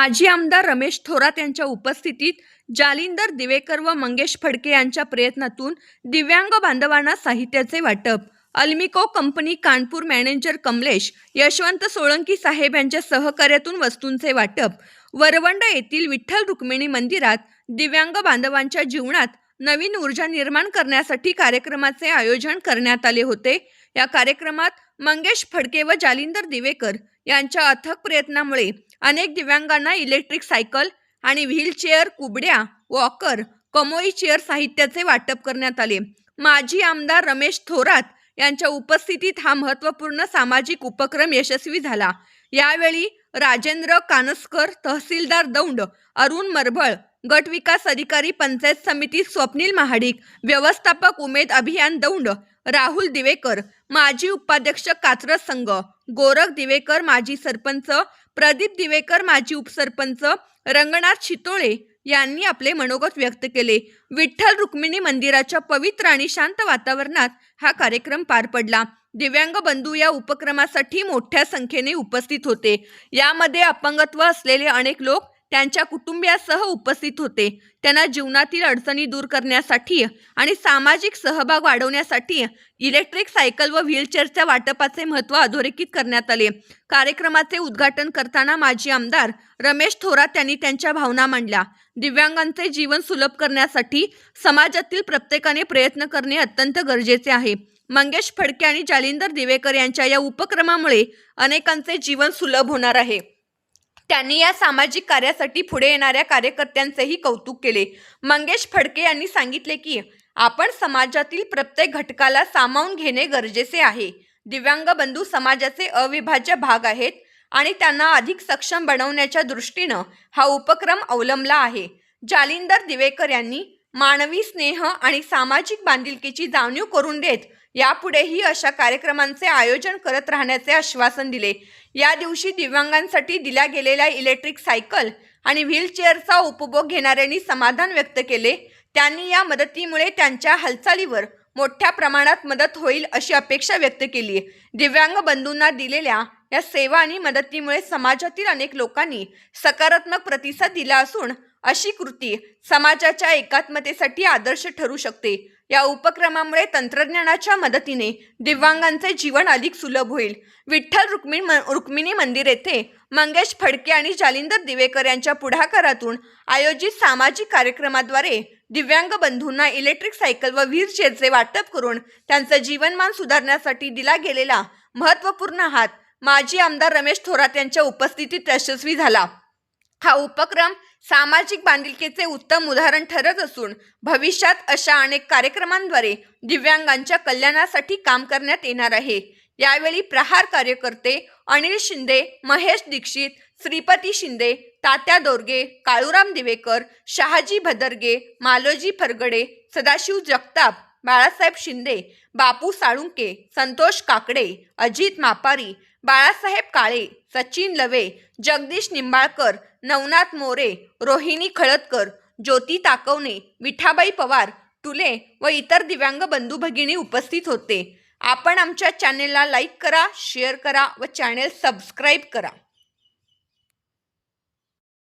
माजी आमदार रमेश थोरात यांच्या उपस्थितीत जालिंदर दिवेकर व मंगेश फडके यांच्या प्रयत्नातून दिव्यांग बांधवांना साहित्याचे वाटप. अल्मिको कंपनी कानपूर मॅनेजर कमलेश यशवंत सोळंकी साहेब यांच्या सहकार्यातून वस्तूंचे वाटप. वरवंड येथील विठ्ठल रुक्मिणी मंदिरात दिव्यांग बांधवांच्या जीवनात नवीन ऊर्जा निर्माण करण्यासाठी कार्यक्रमाचे आयोजन करण्यात आले होते. या कार्यक्रमात मंगेश फडके व जालिंदर दिवेकर यांच्या अथक प्रयत्नामुळे अनेक दिव्यांगांना इलेक्ट्रिक सायकल आणि व्हीलचेअर कुबड्या वॉकर कमोई चेअर साहित्याचे वाटप करण्यात आले. माजी आमदार रमेश थोरात यांच्या उपस्थितीत हा महत्त्वपूर्ण सामाजिक उपक्रम यशस्वी झाला. यावेळी राजेंद्र कानसकर तहसीलदार दौंड अरुण मरभळ गट विकास अधिकारी पंचायत समिती स्वप्नील महाडिक व्यवस्थापक उमेद अभियान दौंड राहुल दिवेकर माजी उपाध्यक्ष कात्रज संघ गोरख दिवेकर माजी सरपंच प्रदीप दिवेकर माजी उपसरपंच रंगनाथ शितोळे यांनी आपले मनोगत व्यक्त केले. विठ्ठल रुक्मिणी मंदिराच्या पवित्र आणि शांत वातावरणात हा कार्यक्रम पार पडला. दिव्यांग बंधू या उपक्रमासाठी मोठ्या संख्येने उपस्थित होते. यामध्ये अपंगत्व असलेले अनेक लोक त्यांच्या कुटुंबियासह उपस्थित होते. त्यांना जीवनातील अडचणी दूर करण्यासाठी आणि सामाजिक सहभाग वाढवण्यासाठी इलेक्ट्रिक सायकल व व्हीलचेअरच्या वाटपाचे महत्त्व अधोरेखित करण्यात आले. कार्यक्रमाचे उद्घाटन करताना माजी आमदार रमेश थोरात यांनी त्यांच्या भावना मांडल्या. दिव्यांगांचे जीवन सुलभ करण्यासाठी समाजातील प्रत्येकाने प्रयत्न करणे अत्यंत गरजेचे आहे. मंगेश फडके आणि जालिंदर दिवेकर यांच्या या उपक्रमामुळे अनेकांचे जीवन सुलभ होणार आहे. त्यांनी या सामाजिक कार्यासाठी पुढे येणाऱ्या कार्यकर्त्यांचेही कौतुक केले. मंगेश फडके यांनी सांगितले की आपण समाजातील प्रत्येक घटकाला सामावून घेणे गरजेचे आहे. दिव्यांग बंधू समाजाचे अविभाज्य भाग आहेत आणि त्यांना अधिक सक्षम बनवण्याच्या दृष्टीनं हा उपक्रम अवलंबला आहे. जालिंदर दिवेकर यांनी मानवी स्नेह आणि सामाजिक बांधिलकीची जाणीव करून देत यापुढेही अशा कार्यक्रमांचे आयोजन करत राहण्याचे आश्वासन दिले. या दिवशी दिव्यांगांसाठी दिल्या गेलेल्या इलेक्ट्रिक सायकल आणि व्हीलचेअरचा उपभोग घेणाऱ्यांनी समाधान व्यक्त केले. त्यांनी या मदतीमुळे त्यांच्या हालचालीवर मोठ्या प्रमाणात मदत होईल अशी अपेक्षा व्यक्त केली. दिव्यांग बंधूंना दिलेल्या या सेवा आणि मदतीमुळे समाजातील अनेक लोकांनी सकारात्मक प्रतिसाद दिला असून अशी कृती समाजाच्या एकात्मतेसाठी आदर्श ठरू शकते. या उपक्रमामुळे तंत्रज्ञानाच्या मदतीने दिव्यांगांचे जीवन अधिक सुलभ होईल. विठ्ठल रुक्मिणी म- रुक्मिणी मंदिर येथे मंगेश फडके आणि जालिंदर दिवेकर यांच्या पुढाकारातून आयोजित सामाजिक कार्यक्रमाद्वारे दिव्यांग बंधूंना इलेक्ट्रिक सायकल व व्हीलचेअरचे वाटप करून त्यांचं जीवनमान सुधारण्यासाठी दिला गेलेला महत्त्वपूर्ण हात माजी आमदार रमेश थोरात यांच्या उपस्थितीत यशस्वी झाला. हा उपक्रम सामाजिक बांधिलकीचे उत्तम उदाहरण ठरत असून भविष्यात अशा अनेक कार्यक्रमांद्वारे दिव्यांगांच्या कल्याणासाठी काम करण्यात येणार आहे. यावेळी प्रहार कार्यकर्ते अनिल शिंदे महेश दीक्षित श्रीपती शिंदे तात्या दोरगे काळूराम दिवेकर शहाजी भदरगे मालोजी फरगडे सदाशिव जगताप बाळासाहेब शिंदे बापू साळुंके संतोष काकडे अजित मापारी बाळासाहेब काळे सचिन लवे जगदीश निंबाळकर नवनाथ मोरे रोहिणी खळदकर ज्योती ताकवणे विठाबाई पवार टुले व इतर दिव्यांग बंधू भगिनी उपस्थित होते. आपण आमच्या चॅनेलला लाईक करा शेअर करा व चॅनेल सबस्क्राईब करा.